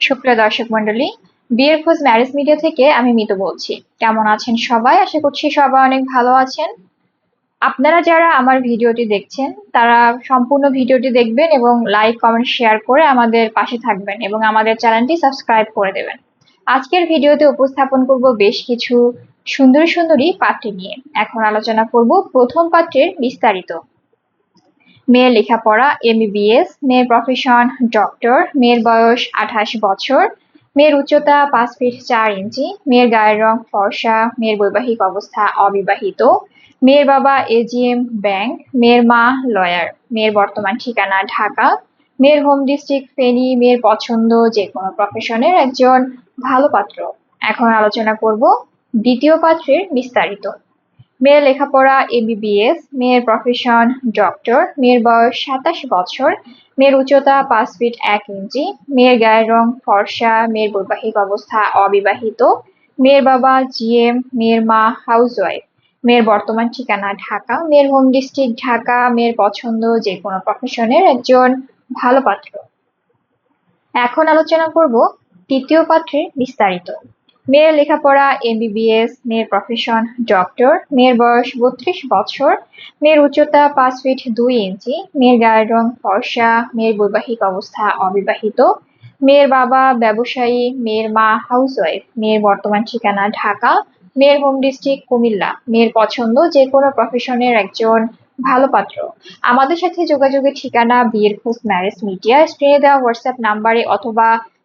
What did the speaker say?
সুপ্রিয় দর্শক মন্ডলী বিয়ের খোঁজ ম্যারেজ মিডিয়া থেকে আমি মিতু বলছি। কেমন আছেন সবাই? আশা করছি সবাই অনেক ভালো আছেন। আপনারা যারা আমার ভিডিওটি দেখছেন, তারা সম্পূর্ণ ভিডিওটি দেখবেন এবং লাইক কমেন্ট শেয়ার করে আমাদের পাশে থাকবেন এবং আমাদের চ্যানেলটি সাবস্ক্রাইব করে দেবেন। আজকের ভিডিওতে উপস্থাপন করব বেশ কিছু সুন্দরী সুন্দরী পাত্রী নিয়ে। এখন আলোচনা করব প্রথম পাত্রের বিস্তারিত। মেয়ের লেখাপড়া এমবিবিএস মেয়ের প্রফেশন ডক্টর মেয়ের বয়স আঠাশ বছর, মেয়ের উচ্চতা পাঁচ ফিট চার ইঞ্চি, মেয়ের গায়ের রং ফর্সা, মেয়ের বৈবাহিক অবস্থা অবিবাহিত, মেয়ের বাবা এজিএম ব্যাংক মেয়ের মা লয়ার মেয়ের বর্তমান ঠিকানা ঢাকা, মেয়ের হোম ডিস্ট্রিক্ট ফেনী, মেয়ের পছন্দ যে কোনো প্রফেশনের একজন ভালো পাত্র। এখন আলোচনা করব দ্বিতীয় পাত্রের বিস্তারিত। মেয়ের লেখাপড়া এমবিবিএস মেয়ের প্রফেশন ডক্টর মেয়ের বয়স সাতাশ বছর, মেয়ের উচ্চতা পাঁচ ফিট এক ইঞ্চি, মেয়ের গায়ের রং ফর্সা, মেয়ের বৈবাহিক অবস্থা অবিবাহিত, মেয়ের বাবা জিএম মেয়ের মা হাউসওয়াইফ মেয়ের বর্তমান ঠিকানা ঢাকা, মেয়ের হোম ডিস্ট্রিক্ট ঢাকা, মেয়ের পছন্দ যে কোনো প্রফেশনের একজন ভালো পাত্র। এখন আলোচনা করব তৃতীয় পাত্রের বিস্তারিত। মেয়ের লেখাপড়া এমবিবিএস মেয়ের প্রফেশন ডক্টর মেয়ের বয়স বত্রিশ বছর, মেয়ের উচ্চতা পাঁচ ফিট দুই ইঞ্চি মেয়ের গায়ের রং ফর্সা, মেয়ের বৈবাহিক অবস্থা অবিবাহিত, মেয়ের বাবা ব্যবসায়ী, মেয়ের মা হাউসওয়াইফ মেয়ের বর্তমান ঠিকানা ঢাকা, মেয়ের হোম ডিস্ট্রিক্ট কুমিল্লা, মেয়ের পছন্দ যে কোনো প্রফেশনের একজন ভালো পাত্র। আমাদের সাথে যোগাযোগের ঠিকানা বিয়ের খোঁজ ম্যারেজ মিডিয়া স্ক্রিনে দেওয়া হোয়াটসঅ্যাপ নাম্বারে অথবা